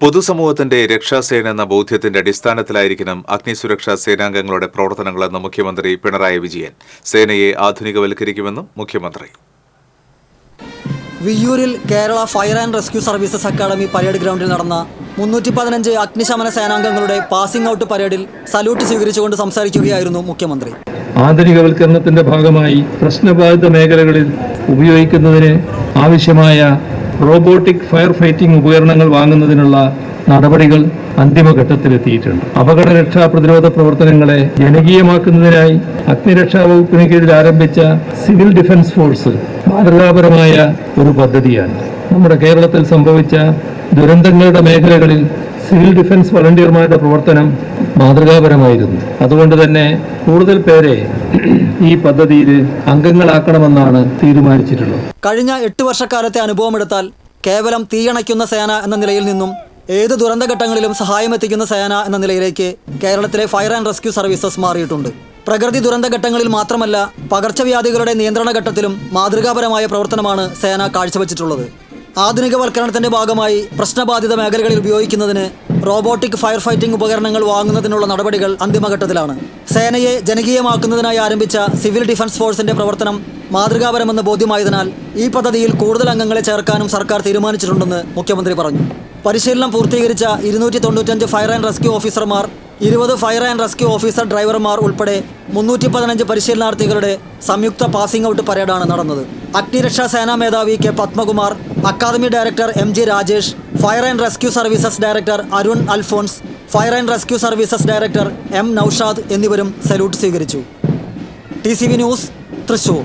പൊതുസമൂഹത്തിന്റെ രക്ഷാസേന എന്ന ബോധ്യത്തിന്റെ അടിസ്ഥാനത്തിലായിരിക്കണം അഗ്നിസുരക്ഷാ സേനാംഗങ്ങളുടെ പ്രവർത്തനങ്ങളെന്ന് മുഖ്യമന്ത്രി പിണറായി വിജയൻ. സേനയെ ആധുനികവൽക്കരിക്കുമെന്നും മുഖ്യമന്ത്രി. വിയ്യൂരിൽ Kerala fire and rescue services academy parade ഗ്രൗണ്ടിൽ നടന്ന മുന്നൂറ്റി പതിനഞ്ച് അഗ്നിശമന സേനാംഗങ്ങളുടെ പാസിംഗ് ഔട്ട് പരേഡിൽ സല്യൂട്ട് സ്വീകരിച്ചുകൊണ്ട് സംസാരിക്കുകയായിരുന്നു മുഖ്യമന്ത്രി. ആധുനികവൽക്കരണത്തിന്റെ ഭാഗമായി പ്രശ്നബാധിത മേഖലകളിൽ ഉപയോഗിക്കുന്നതിന് ആവശ്യമായ റോബോട്ടിക് ഫയർ ഫൈറ്റിംഗ് ഉപകരണങ്ങൾ വാങ്ങുന്നതിനുള്ള നടപടികൾ അന്തിമഘട്ടത്തിലെത്തിയിട്ടുണ്ട്. അപകട രക്ഷാ പ്രതിരോധ പ്രവർത്തനങ്ങളെ ജനകീയമാക്കുന്നതിനായി അഗ്നിരക്ഷാ വകുപ്പിന് കീഴിൽ ആരംഭിച്ച സിവിൽ ഡിഫൻസ് ഫോഴ്സ് മാതൃകാപരമായ ഒരു പദ്ധതിയാണ്. നമ്മുടെ കേരളത്തിൽ സംഭവിച്ച ദുരന്തങ്ങളുടെ മേഖലകളിൽ സിവിൽ ഡിഫൻസ് വളണ്ടിയർമാരുടെ പ്രവർത്തനം മാതൃകാപരമായിരുന്നു. അതുകൊണ്ട് തന്നെ കൂടുതൽ പേരെ ഈ പദ്ധതിയിൽ അംഗങ്ങളാക്കണമെന്നാണ് തീരുമാനിച്ചിട്ടുള്ളത്. കഴിഞ്ഞ എട്ട് വർഷക്കാലത്തെ അനുഭവമെടുത്താൽ കേവലം തീയണയ്ക്കുന്ന സേന എന്ന നിലയിൽ നിന്നും ഏത് ദുരന്തഘട്ടങ്ങളിലും സഹായമെത്തിക്കുന്ന സേന എന്ന നിലയിലേക്ക് കേരളത്തിലെ ഫയർ ആൻഡ് റെസ്ക്യൂ സർവീസസ് മാറിയിട്ടുണ്ട്. പ്രകൃതി ദുരന്തഘട്ടങ്ങളിൽ മാത്രമല്ല പകർച്ചവ്യാധികളുടെ നിയന്ത്രണ ഘട്ടത്തിലും മാതൃകാപരമായ പ്രവർത്തനമാണ് സേന കാഴ്ചവെച്ചിട്ടുള്ളത്. ആധുനികവൽക്കരണത്തിന്റെ ഭാഗമായി പ്രശ്നബാധിത മേഖലകളിൽ ഉപയോഗിക്കുന്നതിന് റോബോട്ടിക് ഫയർ ഫൈറ്റിംഗ് ഉപകരണങ്ങൾ വാങ്ങുന്നതിനുള്ള നടപടികൾ അന്തിമഘട്ടത്തിലാണ്. സേനയെ ജനകീയമാക്കുന്നതിനായി ആരംഭിച്ച സിവിൽ ഡിഫൻസ് ഫോഴ്സിന്റെ പ്രവർത്തനം മാതൃകാപരമെന്ന് ബോധ്യമായതിനാൽ ഈ പദ്ധതിയിൽ കൂടുതൽ അംഗങ്ങളെ ചേർക്കാനും സർക്കാർ തീരുമാനിച്ചിട്ടുണ്ടെന്ന് മുഖ്യമന്ത്രി പറഞ്ഞു. പരിശീലനം പൂർത്തീകരിച്ച ഇരുന്നൂറ്റി തൊണ്ണൂറ്റഞ്ച് ഫയർ ആൻഡ് റെസ്ക്യൂ ഓഫീസർമാർ ഇരുപത് ഫയർ ആൻഡ് റെസ്ക്യൂ ഓഫീസർ ഡ്രൈവർമാർ ഉൾപ്പെടെ മുന്നൂറ്റി പതിനഞ്ച് പരിശീലനാർത്ഥികളുടെ സംയുക്ത പാസിംഗ് ഔട്ട് പരേഡാണ് നടന്നത്. അഗ്നിരക്ഷാ സേനാ മേധാവി K Padmakumar academy director M G Rajesh fire and rescue services director Arun Alphonse fire and rescue services director M Naushad എന്നിവരും സല്യൂട്ട് സ്വീകരിച്ചു. T news Thrissur.